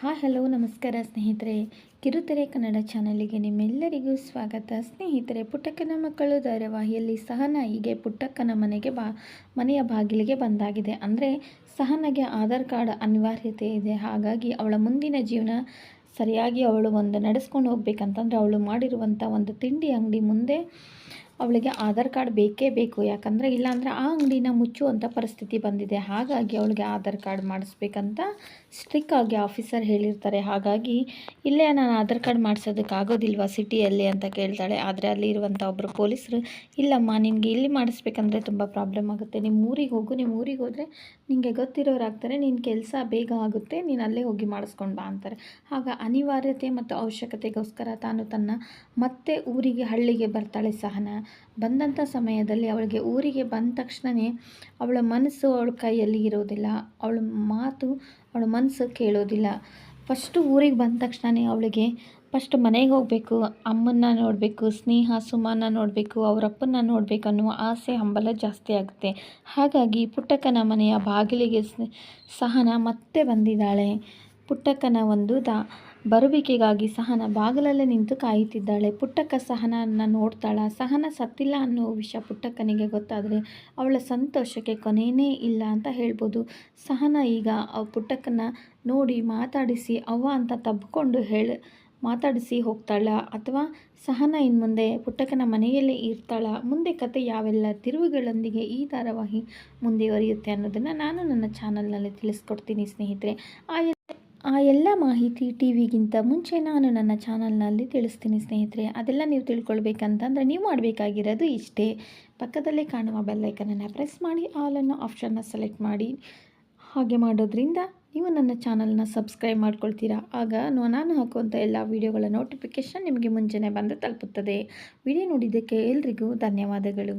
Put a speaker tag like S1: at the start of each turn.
S1: Hi hello, ನಮಸ್ಕಾರ ಸ್ನೇಹಿತರೆ. ಕಿರುತೆರೆ ಕನ್ನಡ ಚಾನಲಿಗೆ ನಿಮ್ಮೆಲ್ಲರಿಗೂ ಸ್ವಾಗತ. ಸ್ನೇಹಿತರೆ, ಪುಟ್ಟಕ್ಕನ ಮಕ್ಕಳು ಧಾರಾವಾಹಿಯಲ್ಲಿ ಸಹನ ಹೀಗೆ ಪುಟ್ಟಕ್ಕನ ಮನೆಗೆ ಬಾ, ಮನೆಯ ಬಾಗಿಲಿಗೆ ಬಂದಾಗಿದೆ. ಅಂದರೆ ಸಹನಗೆ ಆಧಾರ್ ಕಾರ್ಡ್ ಅನಿವಾರ್ಯತೆ ಇದೆ. ಹಾಗಾಗಿ ಅವಳ ಮುಂದಿನ ಜೀವನ ಸರಿಯಾಗಿ ಅವಳು ಒಂದು ನಡೆಸ್ಕೊಂಡು ಹೋಗ್ಬೇಕಂತಂದರೆ ಅವಳು ಮಾಡಿರುವಂಥ ಒಂದು ತಿಂಡಿ ಅಂಗಡಿ ಮುಂದೆ ಅವಳಿಗೆ ಆಧಾರ್ ಕಾರ್ಡ್ ಬೇಕೇ ಬೇಕು. ಯಾಕಂದರೆ ಇಲ್ಲಾಂದರೆ ಆ ಅಂಗಡಿನ ಮುಚ್ಚುವಂಥ ಪರಿಸ್ಥಿತಿ ಬಂದಿದೆ. ಹಾಗಾಗಿ ಅವಳಿಗೆ ಆಧಾರ್ ಕಾರ್ಡ್ ಮಾಡಿಸ್ಬೇಕಂತ ಸ್ಟ್ರಿಕ್ ಆಗಿ ಆಫೀಸರ್ ಹೇಳಿರ್ತಾರೆ. ಹಾಗಾಗಿ ಇಲ್ಲೇ ನಾನು ಆಧಾರ್ ಕಾರ್ಡ್ ಮಾಡಿಸೋದಕ್ಕೆ ಆಗೋದಿಲ್ವಾ ಸಿಟಿಯಲ್ಲಿ ಅಂತ ಕೇಳ್ತಾಳೆ. ಆದರೆ ಅಲ್ಲಿ ಇರುವಂಥ ಒಬ್ಬರು ಪೊಲೀಸರು, ಇಲ್ಲಮ್ಮ, ನಿಮಗೆ ಇಲ್ಲಿ ಮಾಡಿಸ್ಬೇಕಂದ್ರೆ ತುಂಬ ಪ್ರಾಬ್ಲಮ್ ಆಗುತ್ತೆ. ನಿಮ್ಮ ಊರಿಗೆ ಹೋಗು. ನಿಮ್ಮ ಊರಿಗೆ ಹೋದರೆ ನಿಮಗೆ ಗೊತ್ತಿರೋರಾಗ್ತಾರೆ. ನಿನ್ನ ಕೆಲಸ ಬೇಗ ಆಗುತ್ತೆ. ನೀನು ಅಲ್ಲೇ ಹೋಗಿ ಮಾಡಿಸ್ಕೊಂಡು ಬಾ ಅಂತಾರೆ. ಆಗ ಅನಿವಾರ್ಯತೆ ಮತ್ತು ಅವಶ್ಯಕತೆಗೋಸ್ಕರ ತಾನು ತನ್ನ ಮತ್ತೆ ಊರಿಗೆ, ಹಳ್ಳಿಗೆ ಬರ್ತಾಳೆ ಸಹನ. ಬಂದಂಥ ಸಮಯದಲ್ಲಿ ಅವಳಿಗೆ ಊರಿಗೆ ಬಂದ ತಕ್ಷಣವೇ ಅವಳ ಮನಸ್ಸು ಅವಳ ಕೈಯಲ್ಲಿ ಇರೋದಿಲ್ಲ. ಅವಳ ಮಾತು ಅವಳ ಮನಸ್ಸು ಕೇಳೋದಿಲ್ಲ. ಫಸ್ಟು ಊರಿಗೆ ಬಂದ ತಕ್ಷಣವೇ ಅವಳಿಗೆ ಫಸ್ಟ್ ಮನೆಗೆ ಹೋಗಬೇಕು, ಅಮ್ಮನ್ನ ನೋಡಬೇಕು, ಸ್ನೇಹ ಸುಮನ ನೋಡಬೇಕು ಅವರಪ್ಪನ ನೋಡಬೇಕು ಅನ್ನುವ ಆಸೆ, ಹಂಬಲ ಜಾಸ್ತಿ ಆಗುತ್ತೆ. ಹಾಗಾಗಿ ಪುಟ್ಟಕ್ಕನ ಮನೆಯ ಬಾಗಿಲಿಗೆ ಸಹನ ಮತ್ತೆ ಬಂದಿದ್ದಾಳೆ. ಪುಟ್ಟಕ್ಕನ ಒಂದು ದಾ ಬರುವಿಕೆಗಾಗಿ ಸಹನ ಬಾಗಿಲಲ್ಲೇ ನಿಂತು ಕಾಯುತ್ತಿದ್ದಾಳೆ. ಪುಟ್ಟಕ್ಕ ಸಹನನ್ನು ನೋಡ್ತಾಳ. ಸಹನ ಸತ್ತಿಲ್ಲ ಅನ್ನೋ ವಿಷಯ ಪುಟ್ಟಕ್ಕನಿಗೆ ಗೊತ್ತಾದರೆ ಅವಳ ಸಂತೋಷಕ್ಕೆ ಕೊನೆಯೇ ಇಲ್ಲ ಅಂತ ಹೇಳ್ಬೋದು. ಸಹನ ಈಗ ಪುಟ್ಟಕ್ಕನ ನೋಡಿ ಮಾತಾಡಿಸಿ, ಅವ್ವ ಅಂತ ತಬ್ಕೊಂಡು ಹೇಳ, ಮಾತಾಡಿಸಿ ಹೋಗ್ತಾಳ. ಅಥವಾ ಸಹನ ಇನ್ನು ಮುಂದೆ ಪುಟ್ಟಕ್ಕನ ಮನೆಯಲ್ಲೇ ಇರ್ತಾಳ. ಮುಂದೆ ಕತೆ ಯಾವೆಲ್ಲ ತಿರುವುಗಳೊಂದಿಗೆ ಈ ಧಾರಾವಾಹಿ ಮುಂದುವರಿಯುತ್ತೆ ಅನ್ನೋದನ್ನು ನಾನು ನನ್ನ ಚಾನಲ್ನಲ್ಲಿ ತಿಳಿಸ್ಕೊಡ್ತೀನಿ ಸ್ನೇಹಿತರೆ. ಆ ಆ ಎಲ್ಲ ಮಾಹಿತಿ ಟಿ ವಿಗಿಂತ ಮುಂಚೆ ನಾನು ನನ್ನ ಚಾನಲ್ನಲ್ಲಿ ತಿಳಿಸ್ತೀನಿ ಸ್ನೇಹಿತರೆ. ಅದೆಲ್ಲ ನೀವು ತಿಳ್ಕೊಳ್ಬೇಕಂತಂದರೆ ನೀವು ಮಾಡಬೇಕಾಗಿರೋದು ಇಷ್ಟೇ. ಪಕ್ಕದಲ್ಲೇ ಕಾಣುವ ಬೆಲ್ಲೈಕನನ್ನು ಪ್ರೆಸ್ ಮಾಡಿ ಆಲನ್ನು ಆಪ್ಷನ್ನ ಸೆಲೆಕ್ಟ್ ಮಾಡಿ. ಹಾಗೆ ಮಾಡೋದ್ರಿಂದ ನೀವು ನನ್ನ ಚಾನಲ್ನ ಸಬ್ಸ್ಕ್ರೈಬ್ ಮಾಡ್ಕೊಳ್ತೀರಾ. ಆಗ ನಾನು ಹಾಕುವಂಥ ಎಲ್ಲ ವೀಡಿಯೋಗಳ ನೋಟಿಫಿಕೇಷನ್ ನಿಮಗೆ ಮುಂಚೆನೇ ಬಂದು ತಲುಪುತ್ತದೆ. ವಿಡಿಯೋ ನೋಡಿದ್ದಕ್ಕೆ ಎಲ್ರಿಗೂ ಧನ್ಯವಾದಗಳು.